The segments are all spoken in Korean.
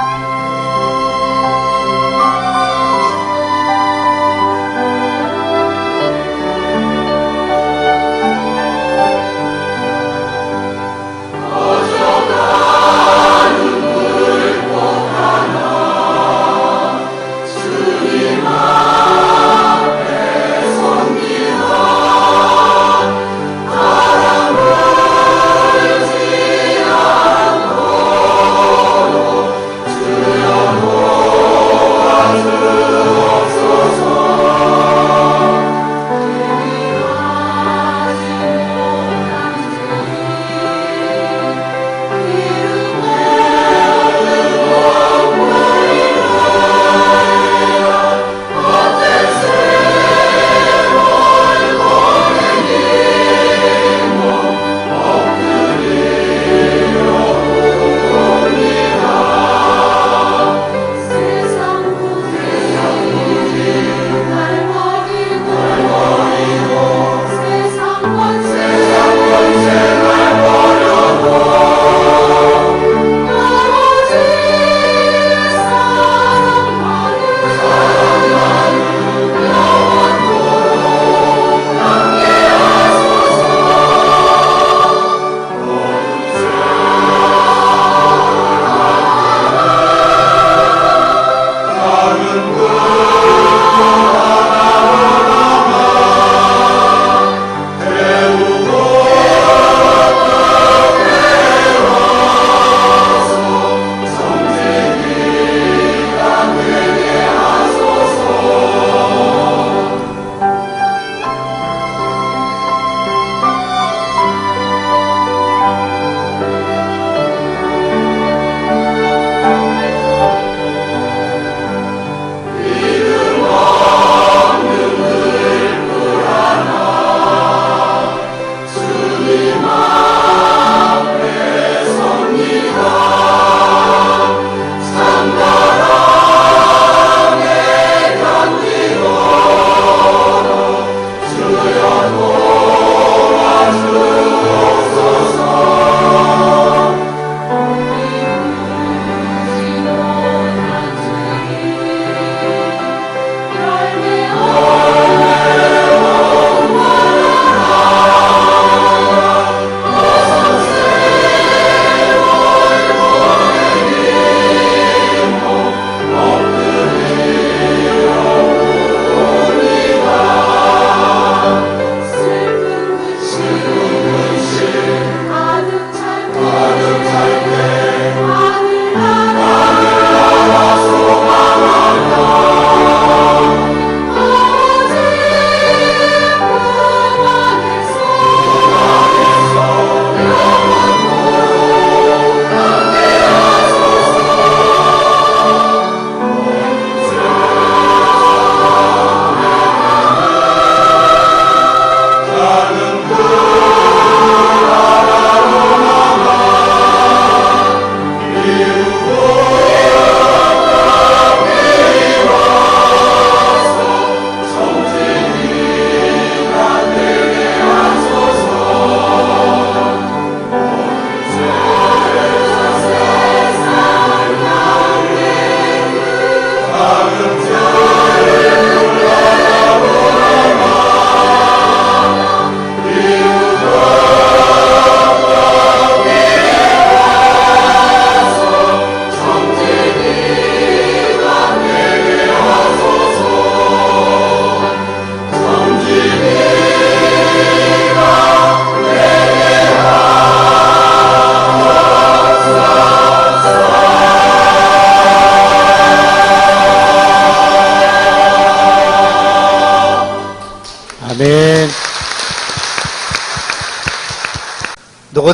아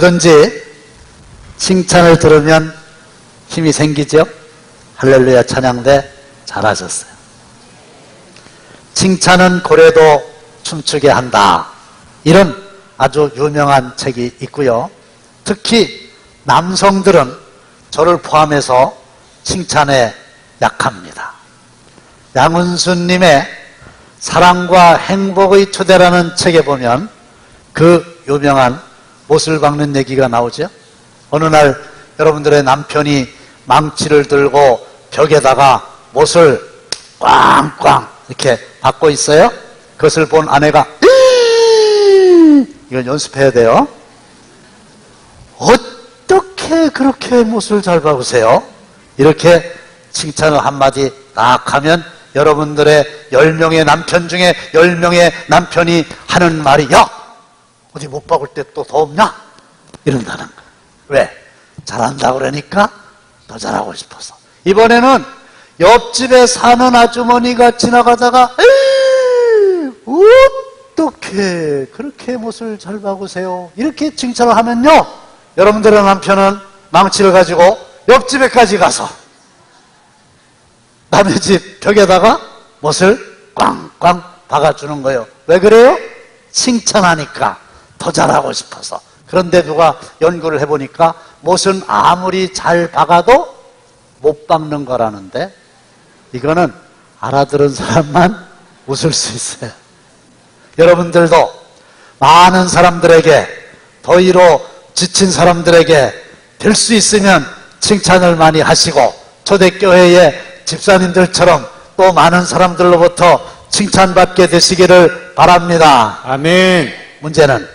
누구든지 칭찬을 들으면 힘이 생기죠? 할렐루야 찬양대 잘하셨어요. 칭찬은 고래도 춤추게 한다. 이런 아주 유명한 책이 있고요. 특히 남성들은 저를 포함해서 칭찬에 약합니다. 양은수님의 사랑과 행복의 투대라는 책에 보면 그 유명한 못을 박는 얘기가 나오죠. 어느 날 여러분들의 남편이 망치를 들고 벽에다가 못을 꽝꽝 이렇게 박고 있어요. 그것을 본 아내가 이건 연습해야 돼요. 어떻게 그렇게 못을 잘 박으세요? 이렇게 칭찬을 한마디 딱 하면 여러분들의 10명의 남편 중에 10명의 남편이 하는 말이 야! 어디 못 박을 때 또 더 없냐? 이런다는 거야. 왜? 잘한다 그러니까 더 잘하고 싶어서. 이번에는 옆집에 사는 아주머니가 지나가다가 에이, 어떻게 그렇게 못을 잘 박으세요? 이렇게 칭찬을 하면요. 여러분들의 남편은 망치를 가지고 옆집에까지 가서 남의 집 벽에다가 못을 꽝꽝 박아주는 거예요. 왜 그래요? 칭찬하니까 더 잘하고 싶어서. 그런데 누가 연구를 해보니까 못은 아무리 잘 박아도 못 박는 거라는데 이거는 알아들은 사람만 웃을 수 있어요. 여러분들도 많은 사람들에게 더위로 지친 사람들에게 될 수 있으면 칭찬을 많이 하시고 초대교회의 집사님들처럼 또 많은 사람들로부터 칭찬받게 되시기를 바랍니다. 아멘. 문제는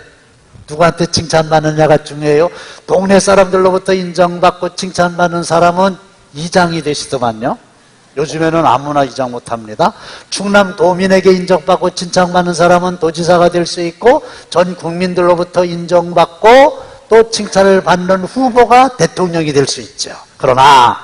누구한테 칭찬받느냐가 중요해요. 동네 사람들로부터 인정받고 칭찬받는 사람은 이장이 되시더만요. 요즘에는 아무나 이장 못합니다. 충남 도민에게 인정받고 칭찬받는 사람은 도지사가 될 수 있고 전 국민들로부터 인정받고 또 칭찬을 받는 후보가 대통령이 될 수 있죠. 그러나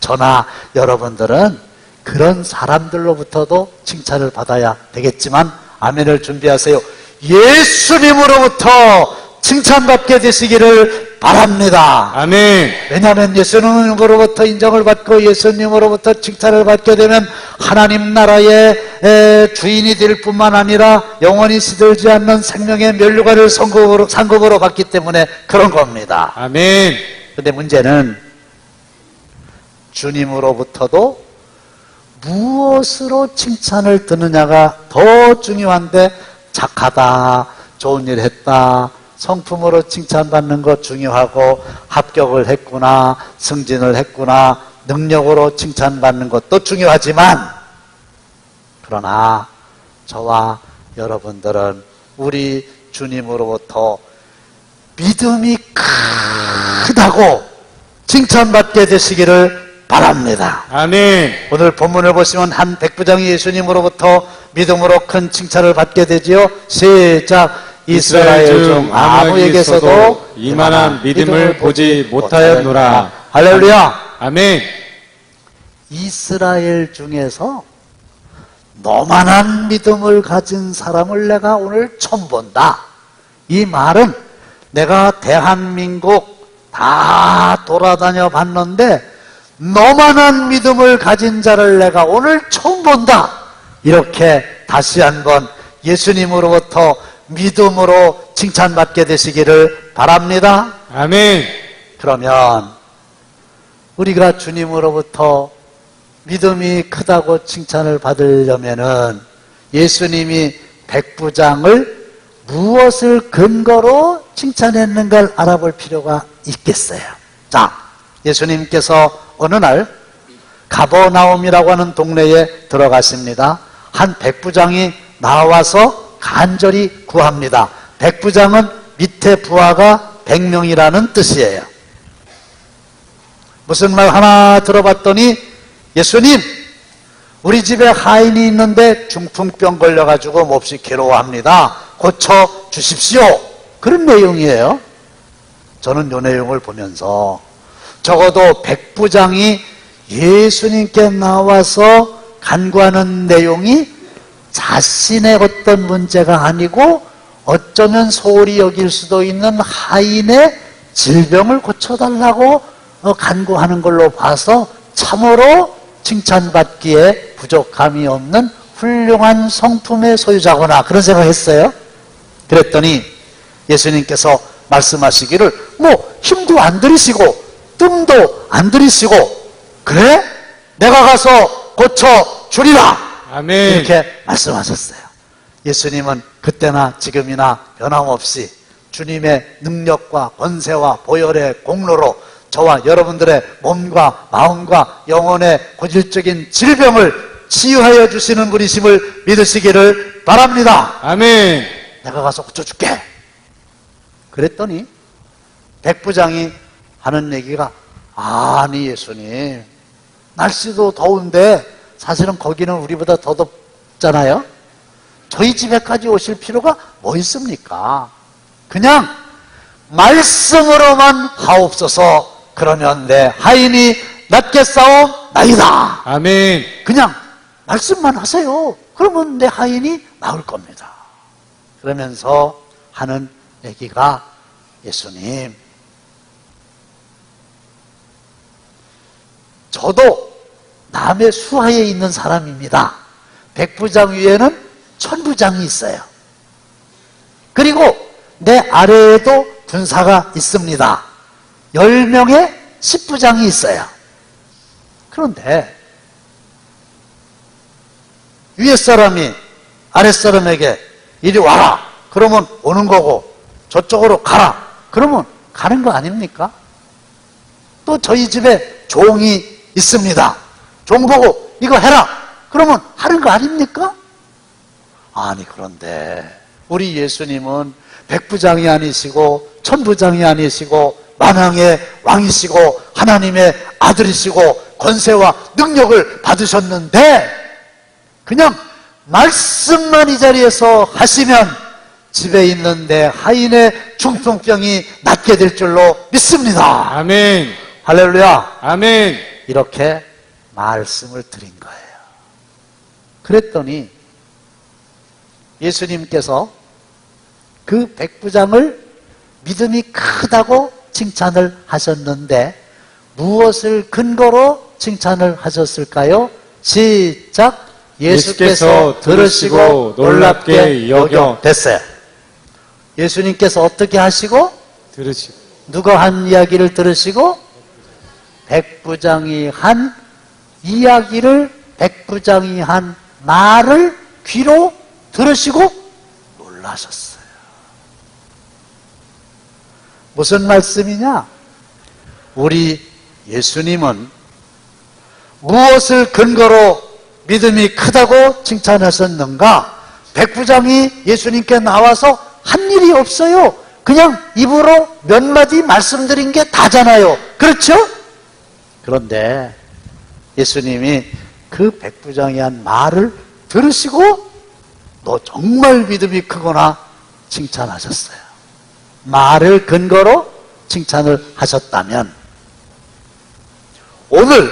저나 여러분들은 그런 사람들로부터도 칭찬을 받아야 되겠지만 아멘을 준비하세요. 예수님으로부터 칭찬받게 되시기를 바랍니다. 아멘. 왜냐하면 예수님으로부터 인정을 받고 예수님으로부터 칭찬을 받게 되면 하나님 나라의 에, 주인이 될 뿐만 아니라 영원히 시들지 않는 생명의 면류관을 상급으로, 상급으로 받기 때문에 그런 겁니다. 아멘. 근데 문제는 주님으로부터도 무엇으로 칭찬을 듣느냐가 더 중요한데 착하다, 좋은 일 했다, 성품으로 칭찬받는 것 중요하고 합격을 했구나, 승진을 했구나, 능력으로 칭찬받는 것도 중요하지만 그러나 저와 여러분들은 우리 주님으로부터 믿음이 크다고 칭찬받게 되시기를 바랍니다. 아멘. 오늘 본문을 보시면 한 백부장이 예수님으로부터 믿음으로 큰 칭찬을 받게 되지요. 시작. 이스라엘 중 아무에게서도 이만한 믿음을 보지 못하였노라. 할렐루야. 아멘. 이스라엘 중에서 너만한 믿음을 가진 사람을 내가 오늘 처음 본다. 이 말은 내가 대한민국 다 돌아다녀 봤는데 너만한 믿음을 가진 자를 내가 오늘 처음 본다. 이렇게 다시 한번 예수님으로부터 믿음으로 칭찬받게 되시기를 바랍니다. 아멘. 그러면 우리가 주님으로부터 믿음이 크다고 칭찬을 받으려면은 예수님이 백부장을 무엇을 근거로 칭찬했는가를 알아볼 필요가 있겠어요. 자, 예수님께서 어느 날 가버나움이라고 하는 동네에 들어가십니다. 한 백부장이 나와서 간절히 구합니다. 백부장은 밑에 부하가 100명이라는 뜻이에요. 무슨 말 하나 들어봤더니 예수님 우리 집에 하인이 있는데 중풍병 걸려가지고 몹시 괴로워합니다. 고쳐 주십시오. 그런 내용이에요. 저는 이 내용을 보면서 적어도 백부장이 예수님께 나와서 간구하는 내용이 자신의 어떤 문제가 아니고 어쩌면 소홀히 여길 수도 있는 하인의 질병을 고쳐달라고 어, 간구하는 걸로 봐서 참으로 칭찬받기에 부족함이 없는 훌륭한 성품의 소유자구나 그런 생각했어요. 그랬더니 예수님께서 말씀하시기를 뭐 힘도 안 들이시고 뜸도 안 들이시고 그래? 내가 가서 고쳐 주리라 아멘. 이렇게 말씀하셨어요. 예수님은 그때나 지금이나 변함없이 주님의 능력과 권세와 보혈의 공로로 저와 여러분들의 몸과 마음과 영혼의 고질적인 질병을 치유하여 주시는 분이심을 믿으시기를 바랍니다. 아멘. 내가 가서 고쳐줄게. 그랬더니 백부장이 하는 얘기가 아니 예수님 날씨도 더운데 사실은 거기는 우리보다 더 덥잖아요. 저희 집에까지 오실 필요가 뭐 있습니까? 그냥 말씀으로만 하옵소서 그러면 내 하인이 낫게 싸움 나이다. 아멘. 그냥 말씀만 하세요. 그러면 내 하인이 나올 겁니다. 그러면서 하는 얘기가 예수님, 저도 남의 수하에 있는 사람입니다. 백부장 위에는 천부장이 있어요. 그리고 내 아래에도 군사가 있습니다. 10명의 십부장이 있어요. 그런데 위에 사람이 아랫 사람에게 이리 와라. 그러면 오는 거고 저쪽으로 가라. 그러면 가는 거 아닙니까? 또 저희 집에 종이 있습니다. 종 보고 이거 해라. 그러면 하는 거 아닙니까? 아니 그런데 우리 예수님은 백부장이 아니시고 천부장이 아니시고 만왕의 왕이시고 하나님의 아들이시고 권세와 능력을 받으셨는데 그냥 말씀만 이 자리에서 하시면 집에 있는 내 하인의 중풍병이 낫게 될 줄로 믿습니다. 아멘. 할렐루야. 아멘. 이렇게 말씀을 드린 거예요. 그랬더니 예수님께서 그 백부장을 믿음이 크다고 칭찬을 하셨는데 무엇을 근거로 칭찬을 하셨을까요? 시작. 예수께서 들으시고 놀랍게 여겨 됐어요. 예수님께서 어떻게 하시고 들으시고. 누가 한 이야기를 들으시고 백부장이 한 이야기를 백부장이 한 말을 귀로 들으시고 놀라셨어요. 무슨 말씀이냐? 우리 예수님은 무엇을 근거로 믿음이 크다고 칭찬하셨는가? 백부장이 예수님께 나와서 한 일이 없어요. 그냥 입으로 몇 마디 말씀드린 게 다잖아요. 그렇죠? 그런데 예수님이 그 백부장이 한 말을 들으시고 너 정말 믿음이 크구나 칭찬하셨어요. 말을 근거로 칭찬을 하셨다면 오늘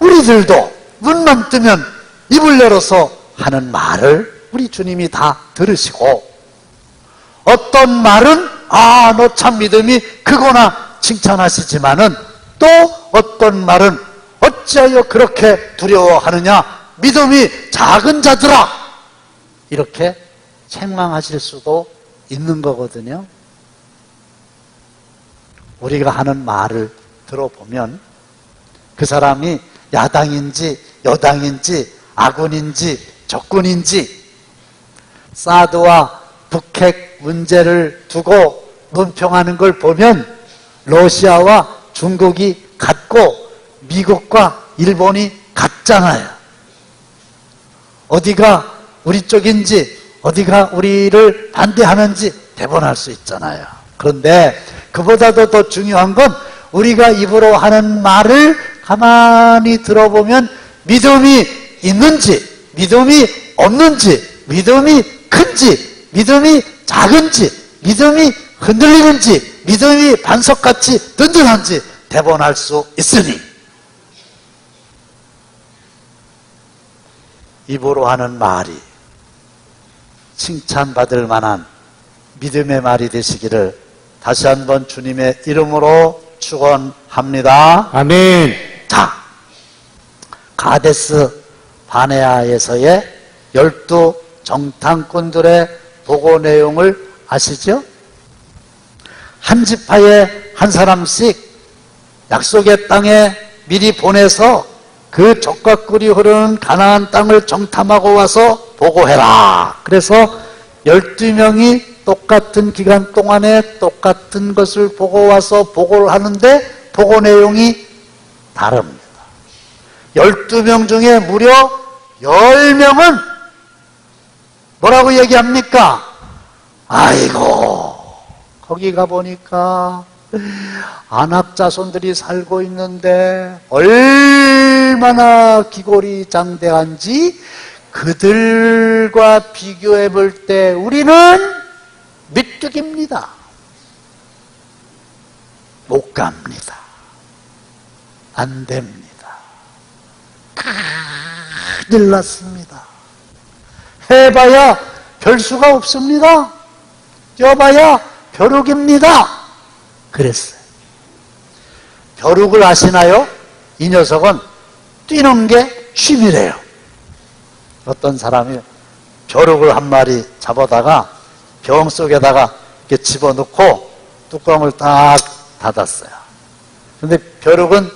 우리들도 눈만 뜨면 입을 열어서 하는 말을 우리 주님이 다 들으시고 어떤 말은 아 너 참 믿음이 크구나 칭찬하시지만은 또 어떤 말은 어찌하여 그렇게 두려워하느냐? 믿음이 작은 자들아! 이렇게 책망하실 수도 있는 거거든요. 우리가 하는 말을 들어보면 그 사람이 야당인지 여당인지 아군인지 적군인지 사드와 북핵 문제를 두고 논평하는 걸 보면 러시아와 중국이 같고 미국과 일본이 같잖아요. 어디가 우리 쪽인지 어디가 우리를 반대하는지 대본할 수 있잖아요. 그런데 그보다도 더 중요한 건 우리가 입으로 하는 말을 가만히 들어보면 믿음이 있는지, 믿음이 없는지, 믿음이 큰지, 믿음이 작은지, 믿음이 흔들리는지, 믿음이 반석같이 든든한지 대본할 수 있으니 입으로 하는 말이 칭찬받을 만한 믿음의 말이 되시기를 다시 한번 주님의 이름으로 축원합니다. 아멘. 자, 가데스 바네아에서의 열두 정탐꾼들의 보고 내용을 아시죠? 한 지파에 한 사람씩 약속의 땅에 미리 보내서 그 적과 꿀이 흐르는 가나안 땅을 정탐하고 와서 보고해라. 그래서 12명이 똑같은 기간 동안에 똑같은 것을 보고 와서 보고를 하는데 보고 내용이 다릅니다. 12명 중에 무려 10명은 뭐라고 얘기합니까? 아이고, 거기 가보니까 안압 자손들이 살고 있는데 얼마나 기골이 장대한지 그들과 비교해 볼 때 우리는 밑뚝입니다. 못 갑니다. 안 됩니다. 큰일 났습니다. 해봐야 별 수가 없습니다. 뛰어봐야 벼룩입니다. 그랬어요. 벼룩을 아시나요? 이 녀석은 뛰는 게 취미래요. 어떤 사람이 벼룩을 한 마리 잡아다가 병 속에다가 이렇게 집어넣고 뚜껑을 딱 닫았어요. 근데 벼룩은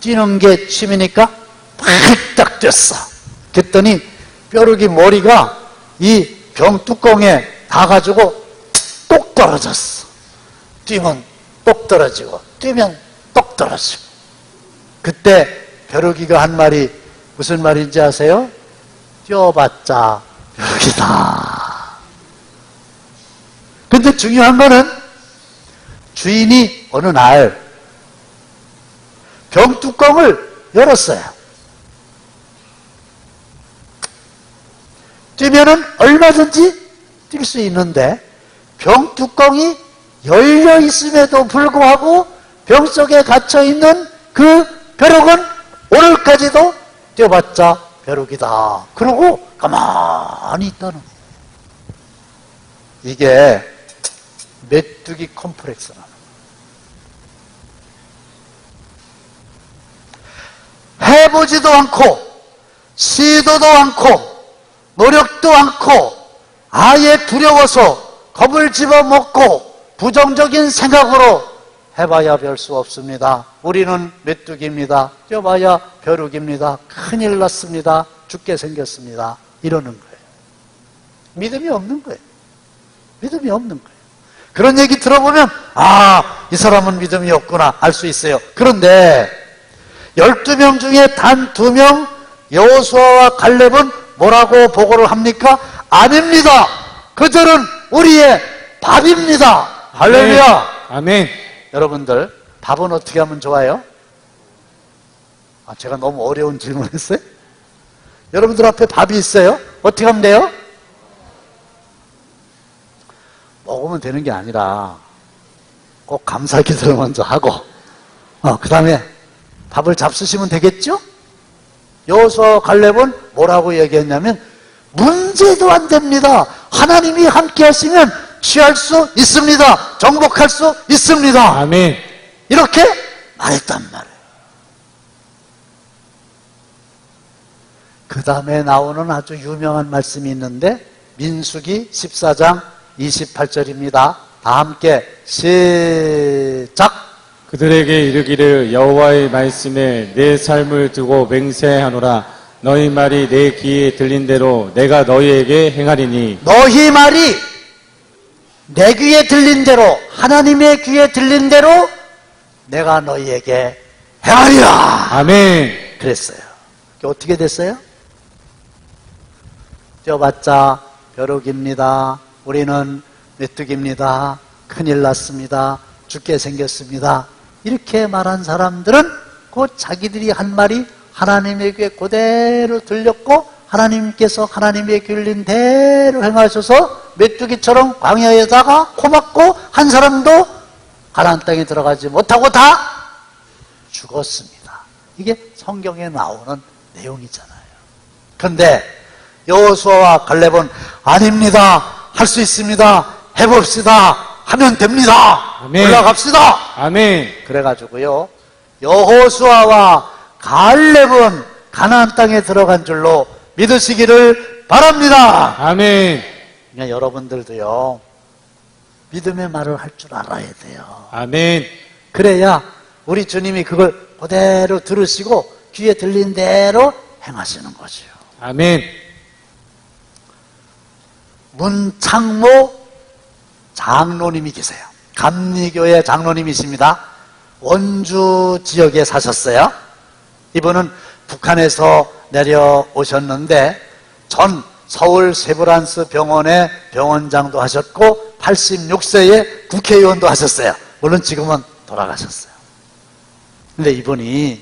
뛰는 게 취미니까 팔딱 뛰었어. 그랬더니 벼룩이 머리가 이 병 뚜껑에 닿아가지고 똑 떨어졌어. 뛰면 똑 떨어지고, 뛰면 똑 떨어지고. 그때 벼룩이가 한 말이 무슨 말인지 아세요? 뛰어봤자 벼룩이다. 근데 중요한 거는 주인이 어느 날 병뚜껑을 열었어요. 뛰면은 얼마든지 뛸 수 있는데 병뚜껑이 열려 있음에도 불구하고 병 속에 갇혀 있는 그 벼룩은 오늘까지도 뛰어봤자 벼룩이다. 그러고 가만히 있다는. 이게 메뚜기 컴플렉스라는. 해보지도 않고 시도도 않고 노력도 않고 아예 두려워서 겁을 집어먹고 부정적인 생각으로 해봐야 별 수 없습니다. 우리는 메뚜기입니다. 뛰어봐야 벼룩입니다. 큰일 났습니다. 죽게 생겼습니다. 이러는 거예요. 믿음이 없는 거예요. 믿음이 없는 거예요. 그런 얘기 들어보면, 아, 이 사람은 믿음이 없구나, 알 수 있어요. 그런데, 12명 중에 단 2명, 여호수아와 갈렙은 뭐라고 보고를 합니까? 아닙니다. 그들은 우리의 밥입니다. 할렐루야. 아멘. 여러분들, 밥은 어떻게 하면 좋아요? 아, 제가 너무 어려운 질문 했어요? 여러분들 앞에 밥이 있어요? 어떻게 하면 돼요? 먹으면 되는 게 아니라 꼭 감사 기도를 먼저 하고 어, 그 다음에 밥을 잡수시면 되겠죠? 여호수아 갈렙은 뭐라고 얘기했냐면 문제도 안 됩니다. 하나님이 함께 하시면 취할 수 있습니다. 정복할 수 있습니다. 아멘. 이렇게 말했단 말이에요. 그 다음에 나오는 아주 유명한 말씀이 있는데 민수기 14장 28절입니다. 다 함께 시작. 그들에게 이르기를 여호와의 말씀에 내 삶을 두고 맹세하노라. 너희 말이 내 귀에 들린 대로 내가 너희에게 행하리니 너희 말이 내 귀에 들린 대로 하나님의 귀에 들린 대로 내가 너희에게 행하리라. 아멘. 그랬어요. 어떻게 됐어요? 뛰어봤자 벼룩입니다. 우리는 메뚜기입니다. 큰일 났습니다. 죽게 생겼습니다. 이렇게 말한 사람들은 곧 자기들이 한 말이 하나님에게 그대로 들렸고 하나님께서 하나님의 길린 대로 행하셔서 메뚜기처럼 광야에다가 코막고 한 사람도 가나안 땅에 들어가지 못하고 다 죽었습니다. 이게 성경에 나오는 내용이잖아요. 그런데 여호수아와 갈렙은 아닙니다. 할 수 있습니다. 해봅시다. 하면 됩니다. 아멘. 올라갑시다. 아멘. 그래가지고요. 여호수아와 갈렙은 가나안 땅에 들어간 줄로 믿으시기를 바랍니다. 아멘. 그러니까 여러분들도요. 믿음의 말을 할 줄 알아야 돼요. 아멘. 그래야 우리 주님이 그걸 그대로 들으시고 귀에 들린 대로 행하시는 거죠. 아멘. 문창모 장로님이 계세요. 감리교회 장로님이십니다. 원주 지역에 사셨어요. 이분은 북한에서 내려오셨는데 전 서울 세브란스 병원의 병원장도 하셨고 86세에 국회의원도 하셨어요. 물론 지금은 돌아가셨어요. 근데 이분이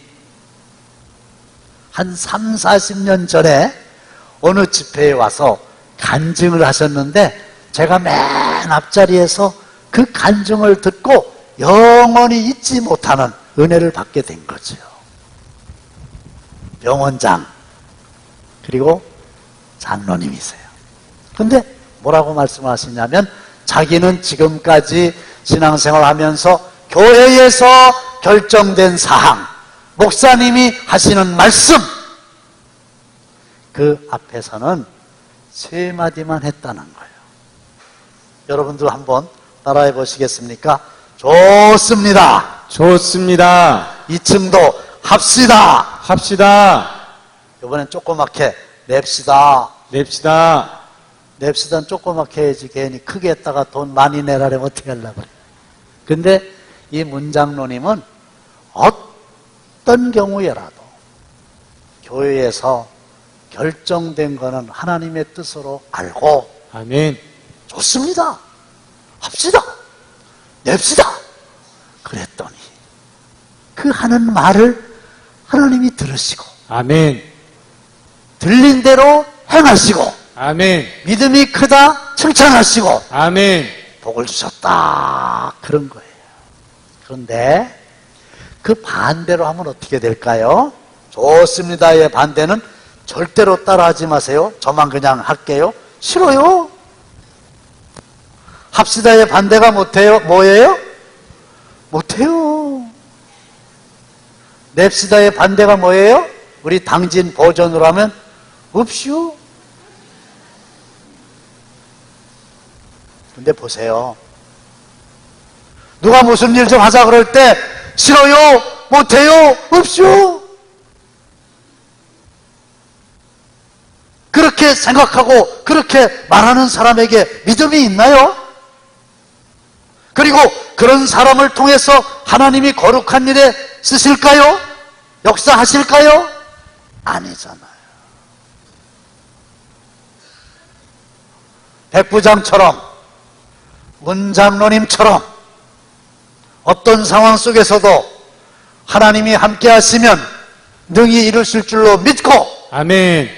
한 3, 40년 전에 어느 집회에 와서 간증을 하셨는데 제가 맨 앞자리에서 그 간증을 듣고 영원히 잊지 못하는 은혜를 받게 된 거죠. 병원장 그리고 장로님이세요. 근데 뭐라고 말씀하시냐면 자기는 지금까지 신앙생활 하면서 교회에서 결정된 사항, 목사님이 하시는 말씀, 그 앞에서는 세 마디만 했다는 거예요. 여러분들 한번 따라해 보시겠습니까? 좋습니다. 좋습니다. 이층도 합시다. 합시다. 이번엔 조그맣게 냅시다. 냅시다. 냅시다는 조그맣게 해야지 괜히 크게 했다가 돈 많이 내라면 어떻게 하려고 그래. 근데 이 문장로님은 어떤 경우에라도 교회에서 결정된 거는 하나님의 뜻으로 알고 아멘. 좋습니다. 합시다. 냅시다. 그랬더니 그 하는 말을 하나님이 들으시고 아멘. 들린 대로 행하시고 아멘. 믿음이 크다 칭찬하시고 아멘. 복을 주셨다 그런 거예요. 그런데 그 반대로 하면 어떻게 될까요? 좋습니다의 반대는 절대로 따라하지 마세요. 저만 그냥 할게요. 싫어요. 합시다의 반대가 못해요. 뭐예요? 못해요. 냅시다의 반대가 뭐예요? 우리 당진 버전으로 하면 없슈. 근데 보세요. 누가 무슨 일 좀 하자 그럴 때 싫어요, 못해요, 없슈. 그렇게 생각하고 그렇게 말하는 사람에게 믿음이 있나요? 그리고 그런 사람을 통해서 하나님이 거룩한 일에 쓰실까요? 역사하실까요? 아니잖아요. 백부장처럼 문장로님처럼 어떤 상황 속에서도 하나님이 함께 하시면 능히 이루실 줄로 믿고 아멘.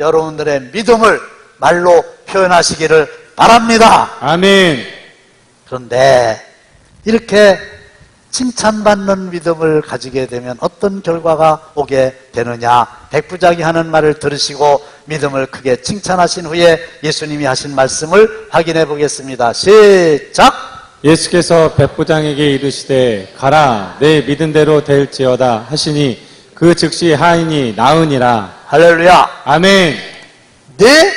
여러분들의 믿음을 말로 표현하시기를 바랍니다. 아멘. 그런데 이렇게 칭찬받는 믿음을 가지게 되면 어떤 결과가 오게 되느냐? 백부장이 하는 말을 들으시고 믿음을 크게 칭찬하신 후에 예수님이 하신 말씀을 확인해 보겠습니다. 시작! 예수께서 백부장에게 이르시되 가라 내 믿은 대로 될지어다 하시니 그 즉시 하인이 나으니라. 할렐루야! 아멘. 내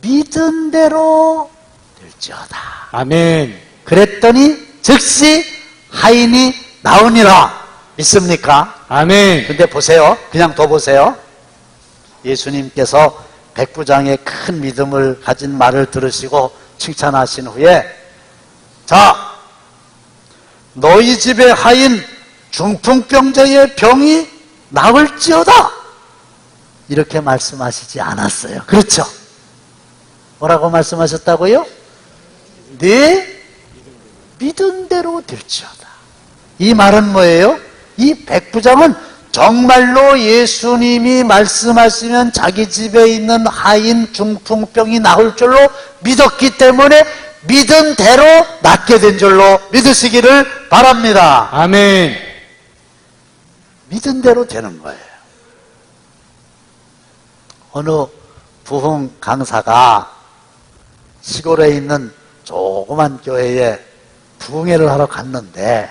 믿은 대로 될지어다. 아멘. 그랬더니 즉시 하인이 나오니라. 믿습니까? 아멘. 근데 보세요. 그냥 더 보세요. 예수님께서 백부장의 큰 믿음을 가진 말을 들으시고 칭찬하신 후에 자 너희 집의 하인 중풍병자의 병이 나을지어다 이렇게 말씀하시지 않았어요. 그렇죠? 뭐라고 말씀하셨다고요? 네 믿은 대로 될지어다. 이 말은 뭐예요? 이 백부장은 정말로 예수님이 말씀하시면 자기 집에 있는 하인 중풍병이 나을 줄로 믿었기 때문에 믿은 대로 낫게 된 줄로 믿으시기를 바랍니다. 아멘. 믿은 대로 되는 거예요. 어느 부흥 강사가 시골에 있는 조그만 교회에 부흥회를 하러 갔는데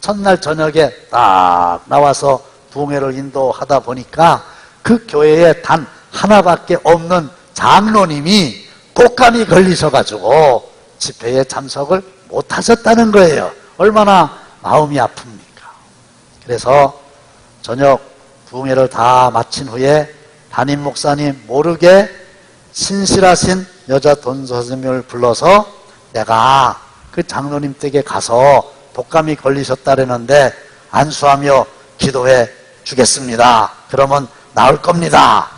첫날 저녁에 딱 나와서 부흥회를 인도하다 보니까 그 교회에 단 하나밖에 없는 장로님이 독감이 걸리셔가지고 집회에 참석을 못 하셨다는 거예요. 얼마나 마음이 아픕니까? 그래서 저녁 부흥회를 다 마친 후에 담임 목사님 모르게 신실하신 여자 돈 선생님을 불러서 내가 그 장로님 댁에 가서 독감이 걸리셨다라는데 안수하며 기도해 주겠습니다. 그러면 나을 겁니다.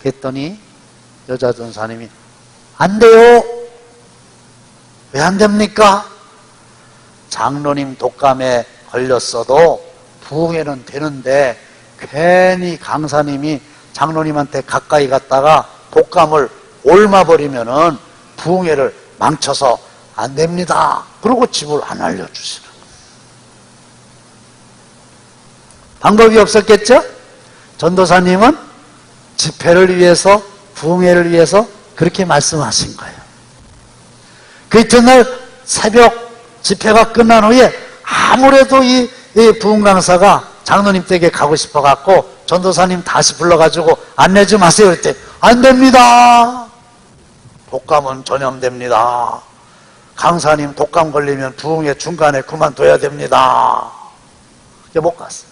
그랬더니 여자 전사님이 안 돼요. 왜 안 됩니까? 장로님 독감에 걸렸어도 부흥회는 되는데 괜히 강사님이 장로님한테 가까이 갔다가 독감을 옮아버리면은 부흥회를 망쳐서 안 됩니다. 그러고 집을 안 알려주시는. 방법이 없었겠죠? 전도사님은 집회를 위해서 부흥회를 위해서 그렇게 말씀하신 거예요. 그 이튿날 새벽 집회가 끝난 후에 아무래도 이, 이 부흥 강사가 장로님 댁에 가고 싶어 갖고 전도사님 다시 불러가지고 안내 좀 하세요. 그랬더니 안 됩니다. 독감은 전염됩니다. 강사님 독감 걸리면 부흥회 중간에 그만둬야 됩니다. 못 갔어.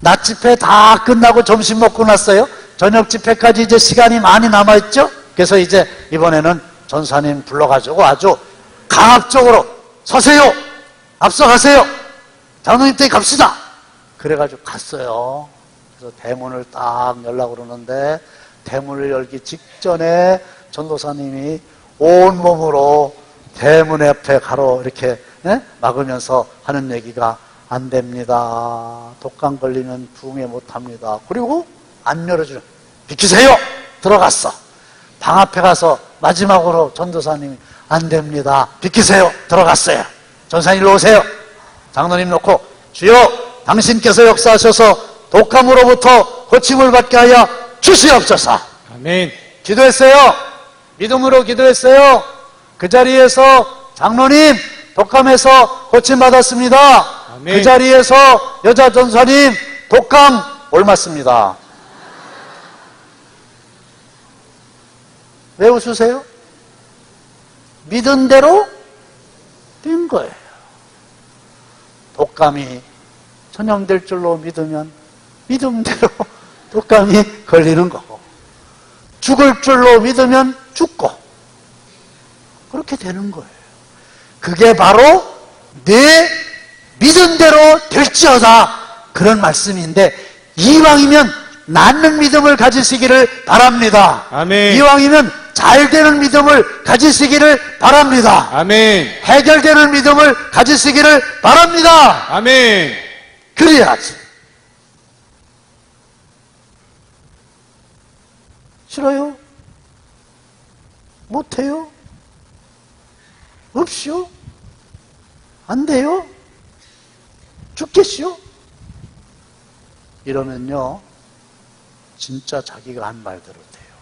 낮 집회 다 끝나고 점심 먹고 났어요. 저녁 집회까지 이제 시간이 많이 남아있죠? 그래서 이제 이번에는 전사님 불러가지고 아주 강압적으로 서세요! 앞서가세요! 장로님 댁에 갑시다! 그래가지고 갔어요. 그래서 대문을 딱 열라고 그러는데 대문을 열기 직전에 전도사님이 온 몸으로 대문 옆에 가로 이렇게 예? 막으면서 하는 얘기가 안 됩니다. 독감 걸리면 부흥회 못 합니다. 그리고 안 열어주는 비키세요. 들어갔어. 방 앞에 가서 마지막으로 전도사님이 안 됩니다. 비키세요. 들어갔어요. 전사님 일로 오세요. 장로님 놓고 주여 당신께서 역사하셔서 독감으로부터 고침을 받게 하여 주시옵소서. 아멘. 기도했어요. 믿음으로 기도했어요. 그 자리에서 장로님 독감에서 고침받았습니다. 아멘. 그 자리에서 여자 전사님 독감 옮았습니다. 왜 웃으세요? 믿은 대로 된 거예요. 독감이 전염될 줄로 믿으면 믿음대로 독감이 걸리는 거고 죽을 줄로 믿으면 죽고 그렇게 되는 거예요. 그게 바로 내 믿은 대로 될지어다 그런 말씀인데 이왕이면 낫는 믿음을 가지시기를 바랍니다. 아멘. 이왕이면 잘 되는 믿음을 가지시기를 바랍니다. 아멘. 해결되는 믿음을 가지시기를 바랍니다. 아멘. 그래야지. 싫어요? 못해요? 없이요? 안 돼요? 죽겠시요? 이러면요, 진짜 자기가 한 말대로 돼요.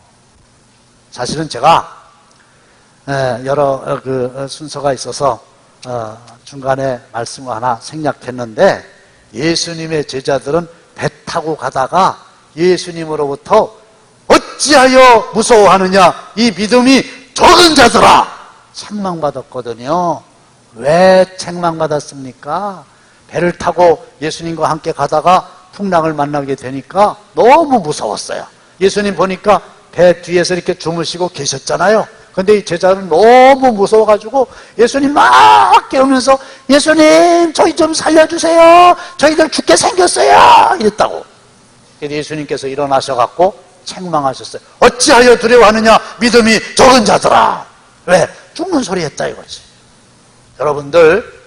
사실은 제가 에, 여러 어, 그 어, 순서가 있어서 어, 중간에 말씀을 하나 생략했는데 예수님의 제자들은 배 타고 가다가 예수님으로부터 어찌하여 무서워하느냐 이 믿음이 적은 자들아 책망받았거든요. 왜 책망받았습니까? 배를 타고 예수님과 함께 가다가 풍랑을 만나게 되니까 너무 무서웠어요. 예수님 보니까 배 뒤에서 이렇게 주무시고 계셨잖아요. 근데 이 제자는 너무 무서워가지고 예수님 막 깨우면서 예수님 저희 좀 살려주세요. 저희들 죽게 생겼어요. 이랬다고. 예수님께서 일어나셔갖고 책망하셨어요. 어찌하여 두려워하느냐 믿음이 적은 자들아. 왜? 죽는 소리 했다 이거지. 여러분들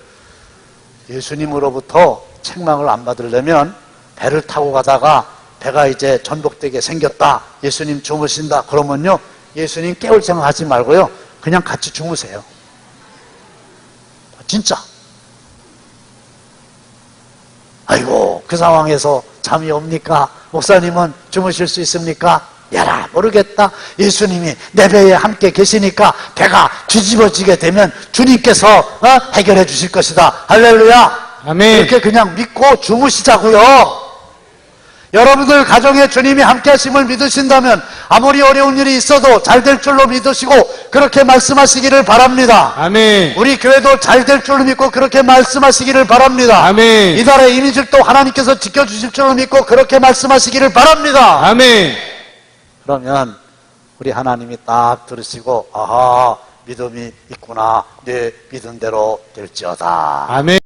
예수님으로부터 책망을 안 받으려면 배를 타고 가다가 배가 이제 전복되게 생겼다. 예수님 주무신다. 그러면요. 예수님 깨울 생각하지 말고요. 그냥 같이 주무세요. 진짜. 아이고, 그 상황에서 잠이 옵니까? 목사님은 주무실 수 있습니까? 야라, 모르겠다. 예수님이 내 배에 함께 계시니까 배가 뒤집어지게 되면 주님께서 어? 해결해 주실 것이다. 할렐루야. 아멘. 이렇게 그냥 믿고 주무시자고요. 여러분들 가정에 주님이 함께 하심을 믿으신다면 아무리 어려운 일이 있어도 잘 될 줄로 믿으시고 그렇게 말씀하시기를 바랍니다. 아멘. 우리 교회도 잘 될 줄로 믿고 그렇게 말씀하시기를 바랍니다. 아멘. 이달의 또 하나님께서 지켜주실 줄로 믿고 그렇게 말씀하시기를 바랍니다. 아멘. 그러면 우리 하나님이 딱 들으시고 아하 믿음이 있구나. 내 믿은 대로 될지어다. 아멘.